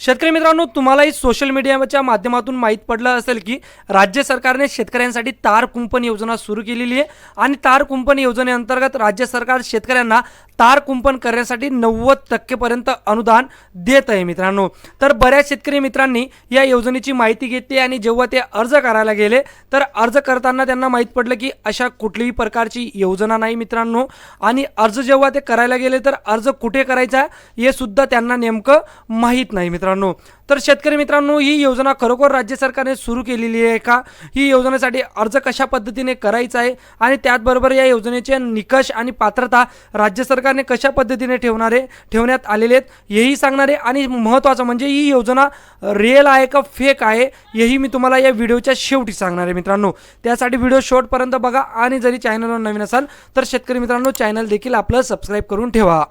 शेतकरी मित्रांनो तुम्हालाही सोशल मीडियाच्या माध्यमातून माहीत पडलं असेल की राज्य सरकारने शेतकऱ्यांसाठी तार कुंपण योजना सुरू केलेली आहे. आणि तार कुंपण योजनेअंतर्गत राज्य सरकार शेतकऱ्यांना तार कुंपण करण्यासाठी नव्वद टक्केपर्यंत अनुदान देत आहे मित्रांनो. तर बऱ्याच शेतकरी मित्रांनी या योजनेची माहिती घेतली आणि जेव्हा ते अर्ज करायला गेले तर अर्ज करताना त्यांना माहीत पडलं की अशा कुठलीही प्रकारची योजना नाही मित्रांनो. आणि अर्ज जेव्हा ते करायला गेले तर अर्ज कुठे करायचा हे सुद्धा त्यांना नेमकं माहीत नाही मित्रांनो. मित्रांनो. तर शेतकरी मित्रांनो ही योजना खरोखर राज्य सरकारने सुरू केलेली आहे का? ही योजनेसाठी अर्ज कशा पद्धतीने करायचा आहे? आणि त्याचबरोबर या योजनेचे निकष आणि पात्रता राज्य सरकारने कशा पद्धतीने ठेवणारे ठेवण्यात आलेले आहेत हेही सांगणारे आणि महत्त्वाचं म्हणजे ही योजना रिअल आहे का फेक आहे हेही मी तुम्हाला या व्हिडिओच्या शेवटी सांगणार आहे मित्रांनो. त्यासाठी व्हिडिओ शेवटपर्यंत बघा आणि जरी चॅनलवर नवीन असाल तर शेतकरी मित्रांनो चॅनल देखील आपलं सबस्क्राईब करून ठेवा.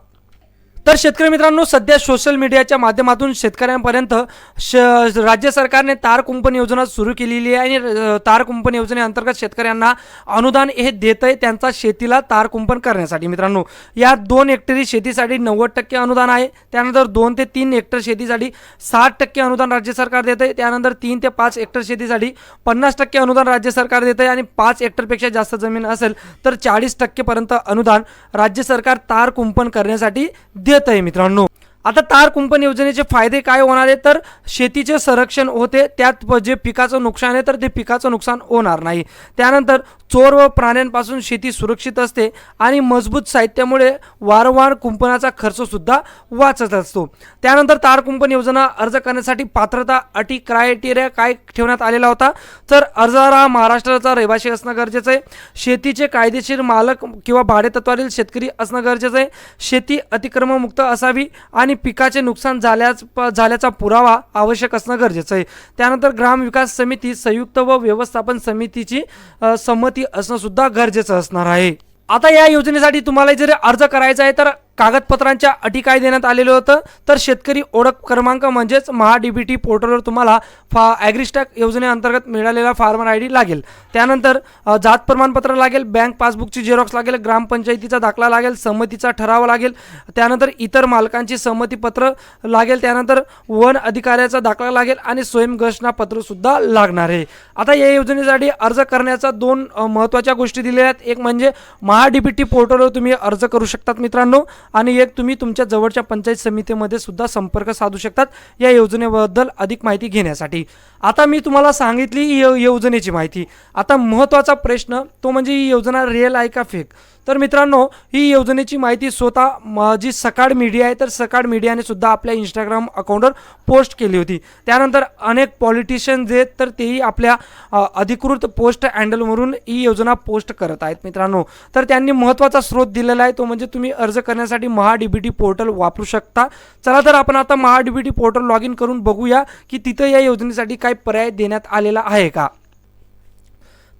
तर शेतकरी मित्रांनो सध्या सोशल मीडियाच्या माध्यमातून शेतकऱ्यांपर्यंत श राज्य सरकारने तार कुंपण योजना सुरू केलेली आहे आणि तार कुंपण योजनेअंतर्गत शेतकऱ्यांना अनुदान हे देत आहे त्यांचा शेतीला तार कुंपण करण्यासाठी. मित्रांनो या दोन हेक्टरी शेतीसाठी नव्वद टक्के अनुदान आहे. त्यानंतर दोन ते तीन हेक्टर शेतीसाठी साठ टक्के अनुदान राज्य सरकार देत आहे त्यानंतर तीन ते पाच हेक्टर शेतीसाठी पन्नास टक्के अनुदान राज्य सरकार देत आहे आणि पाच हेक्टरपेक्षा जास्त जमीन असेल तर चाळीस टक्केपर्यंत अनुदान राज्य सरकार तार कुंपण करण्यासाठी देत आहे मित्रांनो. आता तार कुंपण योजनेचे फायदे काय होणार आहे तर शेतीचे संरक्षण होते त्यात जे पिकाचं नुकसान आहे तर ते पिकाचं नुकसान होणार नाही. त्यानंतर चोर व प्राण्यांपासून शेती सुरक्षित असते आणि मजबूत साहित्यामुळे वारंवार कुंपणाचा खर्चसुद्धा वाचत असतो. त्यानंतर तार कुंपण योजना अर्ज करण्यासाठी पात्रता अटी क्रायटेरिया काय ठेवण्यात आलेला होता? तर अर्जदार हा महाराष्ट्राचा रहिवासी असणं गरजेचं आहे. शेतीचे कायदेशीर मालक किंवा भाडेतत्वातील शेतकरी असणं गरजेचं आहे. शेती अतिक्रममुक्त असावी आणि पिकाचे नुकसान झाल्याच प- झाल्याचा पुरावा आवश्यक असणं गरजेचं आहे. त्यानंतर ग्रामविकास समिती संयुक्त व व्यवस्थापन समितीची संमती असणं सुद्धा गरजेचं असणार आहे. आता या योजनेसाठी तुम्हाला जर अर्ज करायचा आहे तर कागदपत्रांच्या अटी काय देण्यात आलेलं होतं. तर शेतकरी ओळख क्रमांक म्हणजेच महा डी बी टी पोर्टलवर तुम्हाला फा ॲग्रिस्टॅक योजनेअंतर्गत मिळालेला फार्मर आय डी लागेल. त्यानंतर जात प्रमाणपत्र लागेल बँक पासबुकची झेरॉक्स लागेल ग्रामपंचायतीचा दाखला लागेल संमतीचा ठराव लागेल त्यानंतर इतर मालकांची संमतीपत्र लागेल त्यानंतर वन अधिकाऱ्याचा दाखला लागेल आणि स्वयंघोषणापत्रसुद्धा लागणार आहे. आता या योजनेसाठी अर्ज करण्याचा दोन महत्त्वाच्या गोष्टी दिलेल्या आहेत. एक म्हणजे महा डी बी टी पोर्टलवर तुम्ही अर्ज करू शकतात मित्रांनो. आणि एक तुम्ही तुमच्या जवळच्या पंचायत समितीमध्ये सुद्धा संपर्क साधू शकतात या योजनेबद्दल अधिक माहिती घेण्यासाठी. आता मी तुम्हाला सांगितली योजनेची माहिती. आता महत्त्वाचा प्रश्न तो म्हणजे ही योजना रिअल आहे का फेक तर मित्रांनो ही योजनेची माहिती स्वतः जी सकाळ मीडिया आहे तर सकाळ मीडियाने सुद्धा आपल्या इंस्टाग्राम अकाउंटवर पोस्ट केली होती. त्यानंतर अनेक पॉलिटिशियन जे आहेत तर तेही आपल्या अधिकृत पोस्ट हँडलवरून ही योजना पोस्ट करत आहेत मित्रांनो. तर त्यांनी महत्त्वाचा स्रोत दिलेला आहे तो म्हणजे तुम्ही अर्ज करण्यासाठी Maha D B T portal वापरू शकता. चला तर आपण आता Maha D B T portal log in करून बघूया की तिथं या योजनेसाठी काय पर्याय देण्यात आलेला आहे का?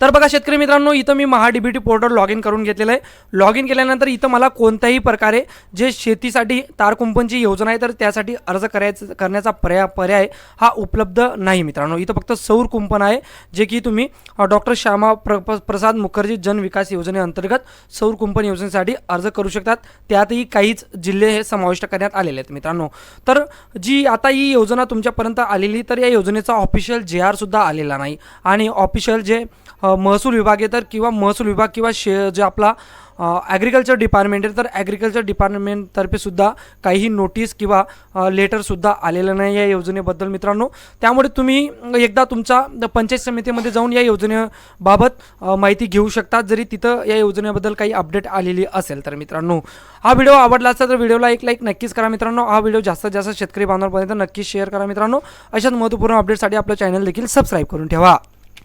तर बघा शेतकरी मित्रांनो इथं मी Maha DBT portal log in करून घेतलेलं आहे. लॉग इन केल्यानंतर इथं मला कोणत्याही प्रकारे जे शेतीसाठी तार कुंपणची योजना आहे तर त्यासाठी अर्ज करायचं करण्याचा पर्याय पर्याय हा उपलब्ध नाही मित्रांनो. इथं फक्त सौर कुंपण आहे जे की तुम्ही डॉक्टर श्यामा प्र प्रसाद मुखर्जी जन विकास योजनेअंतर्गत सौर कुंपण योजनेसाठी अर्ज करू शकतात. त्यातही काहीच जिल्हे हे समाविष्ट करण्यात आलेले आहेत मित्रांनो. तर जी आता ही योजना तुमच्यापर्यंत आलेली तर या योजनेचा ऑफिशियल जे आरसुद्धा आलेला नाही. आणि ऑफिशियल जे महसूल विभाग आहे तर किंवा महसूल विभाग किंवा शे जे आपला ॲग्रिकल्चर डिपार्टमेंट आहे तर ॲग्रिकल्चर डिपार्टमेंटतर्फे सुद्धा काही नोटीस किंवा लेटरसुद्धा आलेलं नाही या योजनेबद्दल मित्रांनो. त्यामुळे तुम्ही एकदा तुमच्या पंचायत समितीमध्ये जाऊन या योजनेबाबत माहिती घेऊ शकतात जरी तिथं या योजनेबद्दल काही अपडेट आलेली असेल तर मित्रांनो. हा व्हिडिओ आवडला असेल तर व्हिडिओला एक लाईक नक्कीच करा मित्रांनो. हा व्हिडिओ जास्तीत जास्त शेतकरी बांधवांपर्यंत नक्कीच शेअर करा मित्रांनो. अशाच महत्त्वपूर्ण अपडेटसाठी आपलं चॅनल देखील सबस्क्राईब करून ठेवा.